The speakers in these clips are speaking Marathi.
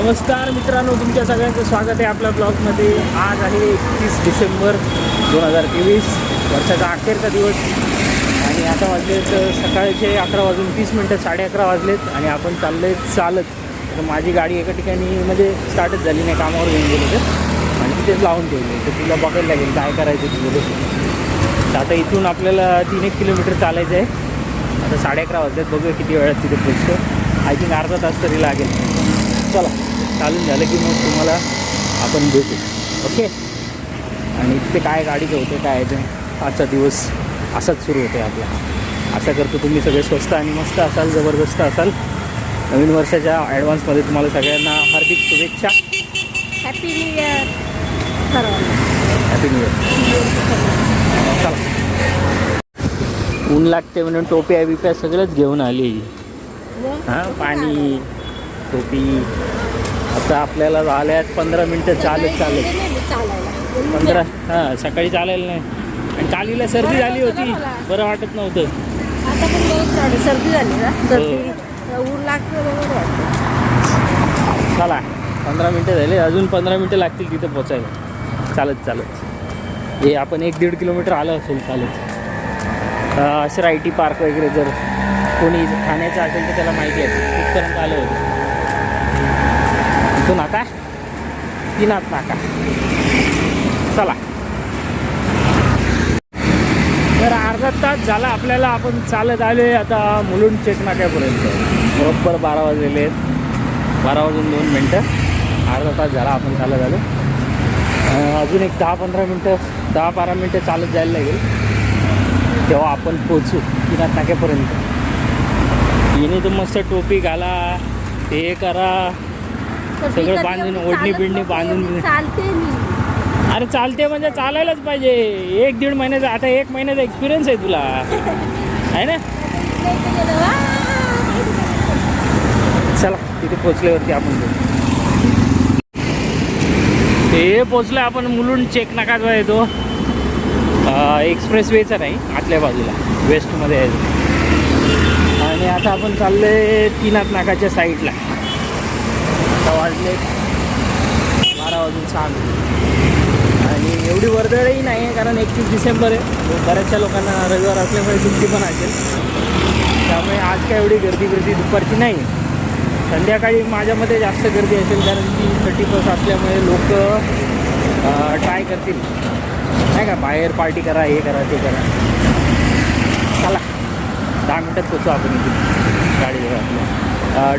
नमस्कार मित्रांनो तुमच्या सगळ्यांचं स्वागत आहे आपल्या ब्लॉगमध्ये. आज आहे एकतीस डिसेंबर दोन हजार तेवीस वर्षाचा अखेरचा दिवस. आणि आता वाजलेत सकाळचे अकरा वाजून तीस मिनटं साडे अकरा वाजलेत आणि आपण चाललोय चालत. तर माझी गाडी एका ठिकाणी म्हणजे स्टार्टच झाली नाही कामावर घेऊन गेलो तर आणि तिथेच लावून ठेवले. तर तिला बघायला लागेल काय करायचं तिथं तर आता इथून आपल्याला तीन एक किलोमीटर चालायचं आहे. आता साडे अकरा वाजल्यात बघूया किती वेळात तिथे पोचतो आय थिंक अर्धा तास तरी लागेल. चला. चालून झालं की मग तुम्हाला आपण भेटू. ओके? आणि तिथे काय गाडीचं होतं काय ते? आजचा दिवस असाच सुरू होतो आपला. आशा करतो तुम्ही सगळे स्वस्त आणि मस्त असाल जबरदस्त असाल. नवीन वर्षाच्या ॲडव्हान्समध्ये तुम्हाला सगळ्यांना हार्दिक शुभेच्छा. Happy new year happy new year चला. ऊन लागते म्हणून टोप्या बिप्या सगळंच घेऊन आली. हां पाणी टोपी. आता आपल्याला झाल्यात पंधरा मिनटं चालत चालत. पंधरा हां सकाळी चालायला नाही. आणि कालीला सर्दी झाली होती. बरं वाटत नव्हतं. आता पण सर्दी झाली ना? सर्दी ऊन लागतं बरोबर वाटतं. चला पंधरा मिनटं झाले. अजून पंधरा मिनटं लागतील तिथं पोचायला. चालत चालत. हे आपण एक दीड किलोमीटर आलं असेल चालत. असं आय टी पार्क वगैरे जर कोणी ठाण्याचं असेल तर त्याला माहिती आहे. तिथपर्यंत आलं होतं. इथून आता तीनात नाका चला. तर अर्धा तास झाला आपल्याला आपण चालत आले आता मुलुंड चेक नाक्यापर्यंत बरोबर बारा वाजलेले आहेत. बारा वाजून दोन मिनटं. अर्धा तास झाला आपण चालत आलो. अजून एक दहा पंधरा मिनटं दहा बारा मिनटं चालत जायला लागेल. तेव्हा आपण पोचू किनार नाक्यापर्यंत येणे तर मस्त टोपी घाला हे करा. सगळं बांधून, ओढणी नव्हते, बांधून- चालते मी अरे चालते म्हणजे चालायलाच पाहिजे एक दीड महिन्याचा आता एक महिन्याचा एक्सपिरियन्स आहे तुला आहे ना! चला तिथे पोचल्यावरती आपण. हे पोचलं आपण मुलुंड चेक नाका जो आहे तो एक्सप्रेस वेचा नाही आतल्या बाजूला वेस्टमध्ये आहे. आणि आता आपण चाललोय तीनाथ नाकाच्या साईडला आता वाजले. बारा वाजून सहा मिनिट. आणि एवढी वर्दळही नाही आहे कारण एकतीस डिसेंबर आहे. बऱ्याचशा लोकांना रविवार असल्यामुळे सुट्टी पण असेल. त्यामुळे आज काय एवढी गर्दी गर्दी दुपारची नाही संध्याकाळी माझ्यामध्ये जास्त गर्दी असेल कारण की थर्टी फर्स्ट असल्यामुळे लोक ट्राय करतील. नाही का बाहेर पार्टी करा हे करा ते करा. चला दहा मिनटात पोचू आपण इथे गाडीवर आपल्या.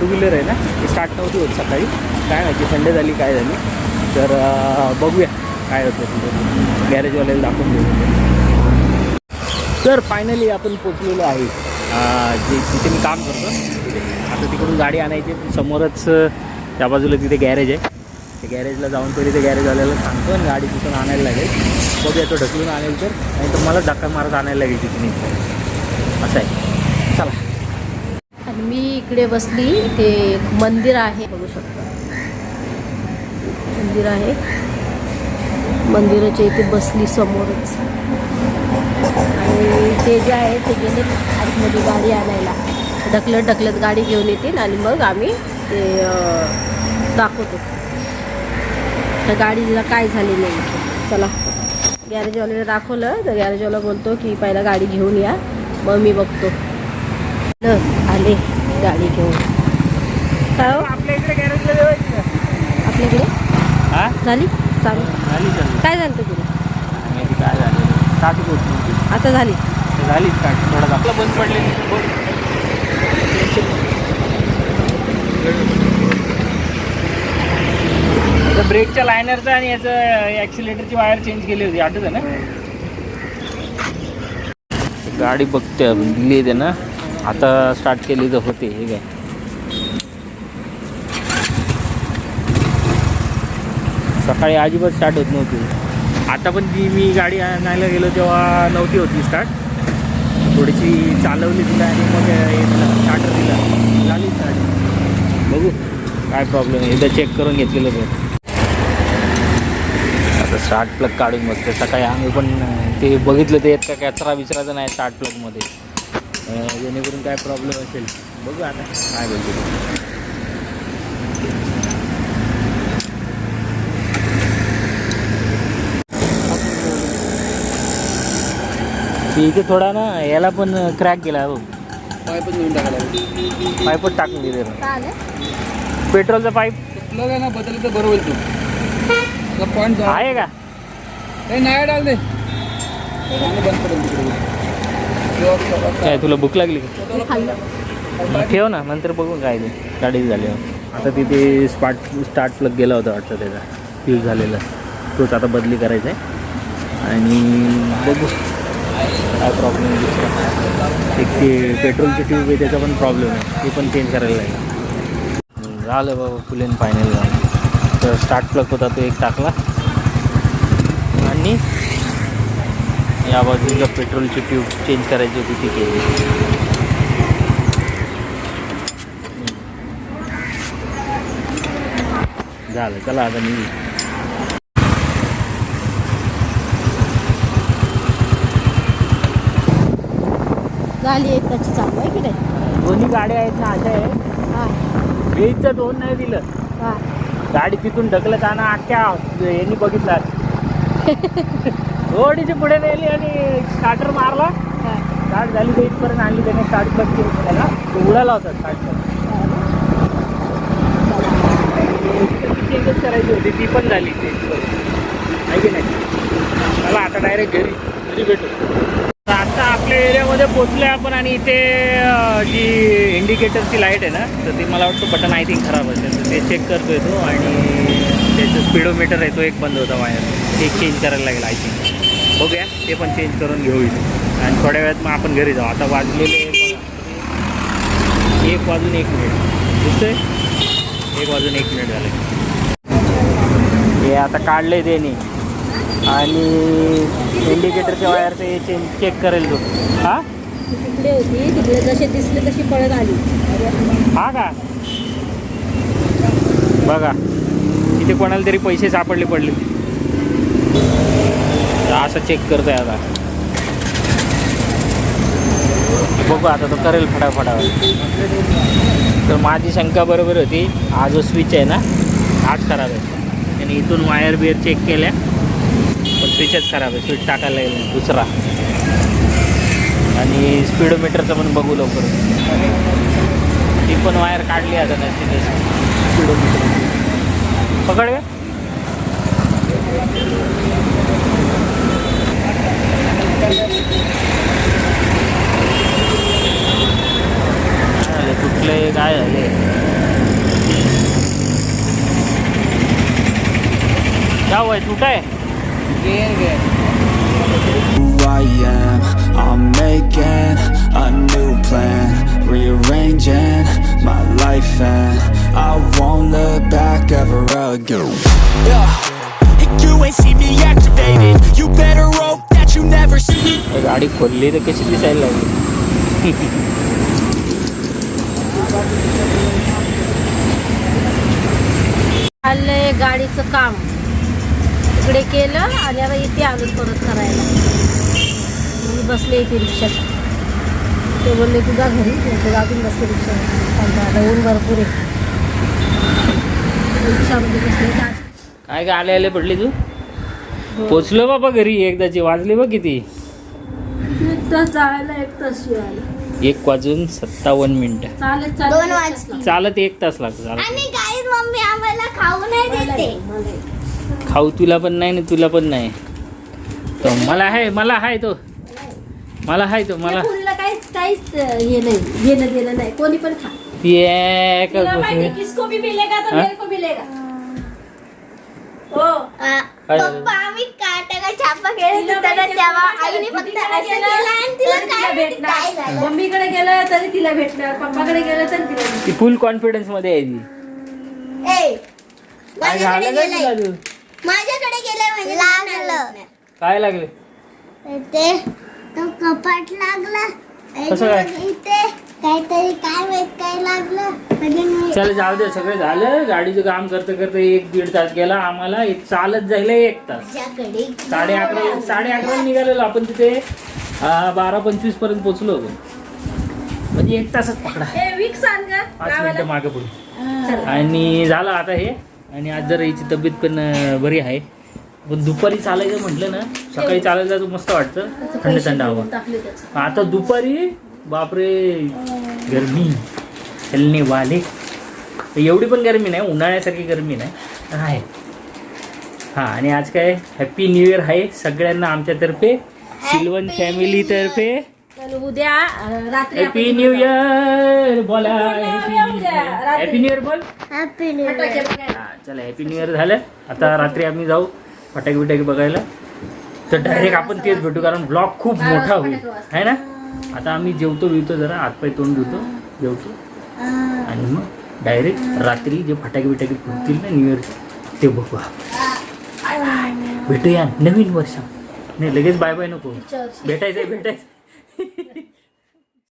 टू व्हीलर आहे ना? ती स्टार्ट नव्हती होत सकाळी. काय माहिती संडे झाली काय झाली. तर बघूया काय होतं गॅरेजवाल्याला दाखवून देऊ. तर फायनली आपण पोचलेलो आहे. जे तिथे मी काम करतो. आता तिकडून गाडी आणायची. समोरच त्या बाजूला तिथे गॅरेज आहे. ते गॅरेजला जाऊन तरी ते गॅरेजवाल्याला सांगतो आणि गाडी तिथून आणायला लागेल. बघूया तो ढकलून आणेल तर. नाही तर मला धक्का मारत आणायला लागेल तिथून. असं आहे. चला. इकडे बसली इथे एक मंदिर आहे. बघू शकता. मंदिर आहे. मंदिराच्या इथे बसली समोरच. आणि ते जे आहे ते गेले आतमध्ये गाडी आणायला. ढकलत ढकलत गाडी घेऊन येतील आणि मग आम्ही ते दाखवतो. तर गाडीला काय झाली नाही चला. गॅरेजवाल्याला दाखवलं तर गॅरेजवाला बोलतो की पहिला गाडी घेऊन या. मग मी बघतो. आले. गाडी घेऊन. काय हो? आपल्या इकडे गॅरेजला आपल्याकडे हां? झाली? चालू. झाली काय झालं तुला माहिती काय झालं? नव्हती आता झाली? झालीच काय थोडा आपलं बंद पडले ब्रेकच्या लायनरचा आणि याचं ॲक्सिलेटरची वायर चेंज केली होती. आठवत ना? गाडी बघते दिली आहे ना. आता स्टार्ट केली तर होते हे काय सकाळी अजिबात स्टार्ट होत नव्हती. आता पण जी मी गाडी आणायला गेलो तेव्हा नव्हती होती स्टार्ट थोडीशी चालवली तिला आणि मग स्टार्टर दिला. झाली स्टार्ट बघू काय प्रॉब्लेम आहे. एकदा चेक करून घेतलेलं ते आता स्टार्ट प्लग काढून बघते. सकाळी आम्ही पण ते बघितलं ते येत का कचरा विचरायचा नाही स्टार्ट प्लगमध्ये जेणेकरून काय प्रॉब्लेम असेल. बघू आता काय बोलतो इथे थोडा ना याला पण क्रॅक गेला बघ हो. पाईपच घेऊन टाकायला पाईपच टाकून दिले पेट्रोलचा पाईप? प्लग आहे ना बदल तर बरोबर तू. पॉईंट आहे का? नाही डाल दे बंद करून काय तुला भूक लागली? का ठेव ना नंतर बघू काय ते. गाडी झाली. आता तिथे स्पार्ट स्टार्ट प्लग गेला होता वाटतं त्याचा. फ्यूज झालेला. तोच आता बदली करायचा आहे. आणि बघू. काय प्रॉब्लेम एक ते पेट्रोलची ट्यूब आहे त्याचा पण प्रॉब्लेम आहे. ते पण चेंज करायला लागेल. झालं बाबा फुल अँड फायनल झालं तर स्टार्ट प्लग होता तो एक टाकला. आणि या बाजूला पेट्रोलची ट्यूब चेंज करायची होती ती केली. झालं चला आता मी झाली एक त्याची चालू आहे की नाही? दोन्ही गाड्या आहेत ना अशा आहे हां. वेजचं दोन नाही दिलं. गाडी तिथून ढकलत आणा अख्ख्या यांनी बघितला. थोडीशी पुढे नेली आणि स्टार्टर मारला. स्टार्ट झाली तर इथपर्यंत आणली त्याने स्टार्ट प्लग केली त्याला. तो उडाला होता स्टार्ट चेंजच करायची होती ती पण झाली. चेंज आहे की नाही? चला आता डायरेक्ट घरी घरी भेटू. आता आपल्या एरियामध्ये पोचलोय आपण आणि इथे जी इंडिकेटरची लाइट आहे ना तर ती मला वाटतं बटन आय थिंक खराब असेल. तर ते चेक करतोय तो आणि त्याचं स्पीडोमीटर आहे तो एक बंद होता वायर ते चेंज करायला लागेल आय थिंक बघूया ते पण चेंज करून घेऊ इथे. आणि थोड्या वेळात मग आपण घरी जाऊ. आता वाजलेले. एक वाजून एक मिनिट. दिसतंय? एक वाजून एक मिनिट झाले. हे आता काढले त्याने. आणि इंडिकेटरच्या वायर ते चेंज चेक करेल तो. हा? ती तिकडे होती. तिकडे जसे दिसले तशी पळत आली. हा का? बघा. इथे कोणाला तरी पैसे सापडले पडले. असं चेक करतोय आता. बघू आता तो करेल फटाफटावर. तर माझी शंका बरोबर होती हा जो स्विच आहे ना हाच खराब आहे. आणि इथून वायर बिअर चेक केल्या पण स्विचच खराब आहे. स्विच टाकायला लागेल दुसरा. आणि स्पीडोमीटरचं पण बघू लवकर. ती पण वायर काढली आता ना तिथे स्पीडोमीटर पकड काय वय तू काय who I am. I'm making a new plan, rearranging my life, and I won't look back ever again. Yeah, and you ain't see me activated. You better hope that you never see me. गाडी खोलली तर कशी दिसायला लागली चाललंय गाडीचं काम इकडे केलं आणि आता इथे आलो परत करायला. मी बसले इथे रिक्षात. ते बोलले तुझा घरी? मी गाडून बसले रिक्षात. आता ऊन भरपूर आहे. रिक्षामध्ये बसले. काय काय आले आले पडली तू? पोचलो बाबा घरी एकदाची वाजली बघ किती. एक तास जायला एक तास शिवायला एक वाजून सत्तावन्न मिनिटं. दोन वाजतील. चालत एक तास लागतो चालत. मम्मी आम्हाला खाऊ नाही देते. खाऊ तुला पण नाही ना तुला पण नाही. तो मला आहे मला आहे तो. मला आहे तो मला. काहीच काहीच हे नाही घेणं देणं नाही. कोणी पण खा. ये का तिला माहिती, गोष्ट? किसको भी मिलेगा तो हाँ? मेरे को मिलेगा. हो. आ, काय? पप्पा आम्ही काटा का छापा खेळत तिला होतो ना माहिती, तेव्हा. तिला आईने फक्त तिला असं गेलं, केलं आणि तिला तर काय माहिती भेटणार. काय झालं मम्मीकडे गेलं तरी तिला भेटणार. पप्पाकडे गेलं तरी तिला भेटणार. ती फुल कॉन्फिडन्समध्ये आहे ती. ए काय माझ्याकडे झालं काय गेलंय. तुला तू? माझ्याकडे गेलंय म्हणजे लागलं. काय लागले? ते तो कपाट लागला. कसं काय? इथे काहीतरी काय माहीत काय लागलं. म्हणजे मी- चल जाऊ दे सगळं झालं. गाडीचं काम करता करता एक दीड तास गेला आम्हाला. एक चालत जायला एक तास. माझ्याकडे साडे अकरा साडे अकरा निघालेलो आपण तिथे. अं, बारा पंचवीसपर्यंत पोहोचलो होतो म्हणजे एक तासच पकडा. पाच. मिनिटं मागे पुढे. आणि झालं आता हे. आणि आज जरा हिची तब्येत पण बरी आहे. पण दुपारी चालायचं म्हटलं ना सकाळी चालायला जायचं मस्त वाटतं. थंड थंड हवा. आता दुपारी बापरे गरमी. चलने वाले. एवढी पण गरमी नाही उन्हाळ्यासारखी गरमी नाही. पण आहे. हां आणि आज काय हॅपी न्यू इयर आहे सगळ्यांना आमच्यातर्फे. सिल्वन फॅमिलीतर्फे तर उद्या हॅपी न्यू इयर बोला. हॅपी न्यू इयर बोल. हॅपी न्यू इयर चला हॅपी न्यू इयर झालं. आता रात्री आम्ही जाऊ फटाके बिटाके बघायला. तर डायरेक्ट आपण तेच भेटू कारण ब्लॉग खूप मोठा होईल. आहे ना? आता आम्ही जेवतो बिवतो जरा हातपाय तोंड धुतो जेवतो. आणि मग डायरेक्ट रात्री जे फटाके बिटाके फुटतील ना न्यू इयर ते बघू भेटूया नवीन वर्ष. नाही लगेच बाय बाय नको. भेटायचंय भेटायचं